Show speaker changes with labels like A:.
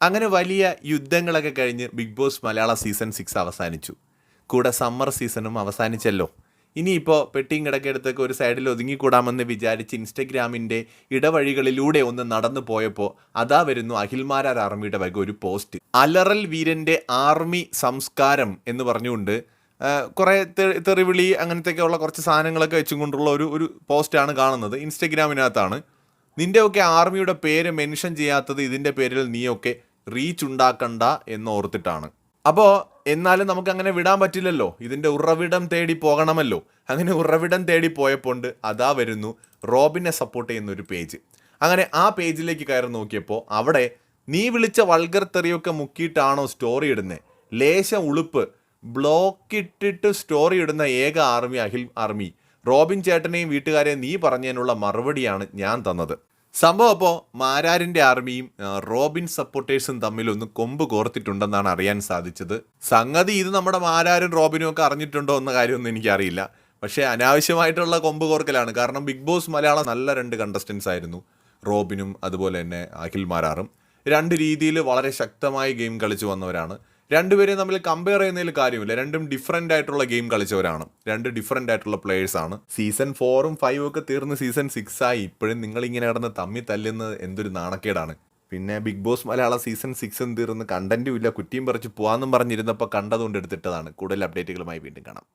A: അങ്ങനെ വലിയ യുദ്ധങ്ങളൊക്കെ കഴിഞ്ഞ് Bigg Boss Malayalam season six അവസാനിച്ചു. കൂടെ സമ്മർ സീസണും അവസാനിച്ചല്ലോ. ഇനിയിപ്പോൾ പെട്ടിയും കിടക്കെടുത്തൊക്കെ ഒരു സൈഡിൽ ഒതുങ്ങിക്കൂടാമെന്ന് വിചാരിച്ച് ഇൻസ്റ്റഗ്രാമിന്റെ ഇടവഴികളിലൂടെ ഒന്ന് നടന്നു പോയപ്പോൾ അതാ വരുന്നു അഖിൽമാരാർ ആർമിയുടെ വക ഒരു പോസ്റ്റ്. അലറൽ വീരന്റെ ആർമി സംസ്കാരം എന്ന് പറഞ്ഞുകൊണ്ട് കുറേ തെറിവിളി അങ്ങനത്തെയൊക്കെ ഉള്ള കുറച്ച് സാധനങ്ങളൊക്കെ വെച്ചുകൊണ്ടുള്ള ഒരു ഒരു പോസ്റ്റാണ് കാണുന്നത്. ഇൻസ്റ്റഗ്രാമിനകത്താണ്. നിന്റെയൊക്കെ ആർമിയുടെ പേര് മെൻഷൻ ചെയ്യാത്തത് ഇതിന്റെ പേരിൽ നീയൊക്കെ റീച്ച് ഉണ്ടാക്കണ്ട എന്ന് ഓർത്തിട്ടാണ്. അപ്പോൾ എന്നാലും നമുക്ക് അങ്ങനെ വിടാൻ പറ്റില്ലല്ലോ. ഇതിന്റെ ഉറവിടം തേടി പോകണമല്ലോ. അങ്ങനെ ഉറവിടം തേടി പോയപ്പോൾ അതാ വരുന്നു റോബിനെ സപ്പോർട്ട് ചെയ്യുന്ന ഒരു പേജ് അങ്ങനെ ആ പേജിലേക്ക് കയറി നോക്കിയപ്പോൾ അവിടെ നീ വിളിച്ച വൾഗർ തെറിയൊക്കെ മുക്കിയിട്ടാണോ സ്റ്റോറി ഇടുന്നത് ലേശം ഉളുപ്പ് ബ്ലോക്ക് ഇട്ടിട്ട് സ്റ്റോറി ഇടുന്ന ഏക ആർമി അഖിൽ ആർമി റോബിൻ ചേട്ടനെയും വീട്ടുകാരെയും നീ പറഞ്ഞതിനുള്ള മറുപടിയാണ് ഞാൻ തന്നത്. സംഭവം അപ്പോൾ മാരാരിന്റെ ആർമിയും റോബിൻ സപ്പോർട്ടേഴ്സും തമ്മിൽ ഒന്ന് കൊമ്പ് കോർത്തിട്ടുണ്ടെന്നാണ് അറിയാൻ സാധിച്ചത്. സംഗതി ഇത് നമ്മുടെ മാരാരും റോബിനും ഒക്കെ അറിഞ്ഞിട്ടുണ്ടോ എന്ന കാര്യമൊന്നും എനിക്കറിയില്ല. പക്ഷേ അനാവശ്യമായിട്ടുള്ള കൊമ്പ് കോർക്കലാണ്. കാരണം ബിഗ് ബോസ് മലയാളം നല്ല രണ്ട് കണ്ടസ്റ്റൻസ് ആയിരുന്നു. റോബിനും അതുപോലെ തന്നെ അഖിൽ മാരാറും. രണ്ട് രീതിയിൽ വളരെ ശക്തമായി ഗെയിം കളിച്ചു വന്നവരാണ്. രണ്ടുപേരെയും തമ്മിൽ കമ്പയർ ചെയ്യുന്നതിൽ കാര്യമില്ല. രണ്ടും ഡിഫറെന്റ് ആയിട്ടുള്ള ഗെയിം കളിച്ചവരാണ്. രണ്ട് ഡിഫറെന്റ് ആയിട്ടുള്ള പ്ലേയേഴ്സ് ആണ്. സീസൺ ഫോറും ഫൈവും ഒക്കെ തീർന്ന് സീസൺ സിക്സ് ആയി. ഇപ്പോഴും നിങ്ങൾ ഇങ്ങനെ കിടന്ന് തമ്മി തല്ലുന്നത് എന്തൊരു നാണക്കേടാണ്. പിന്നെ ബിഗ് ബോസ് മലയാളം സീസൺ സിക്സും തീർന്ന് കണ്ടന്റും ഇല്ല. കുറ്റിയും പറിച്ച് പോകാമെന്നും പറഞ്ഞിരുന്നപ്പോൾ കണ്ടതുകൊണ്ട് എടുത്തിട്ടതാണ്. കൂടുതൽ അപ്ഡേറ്റുകളുമായി വീണ്ടും കാണാം.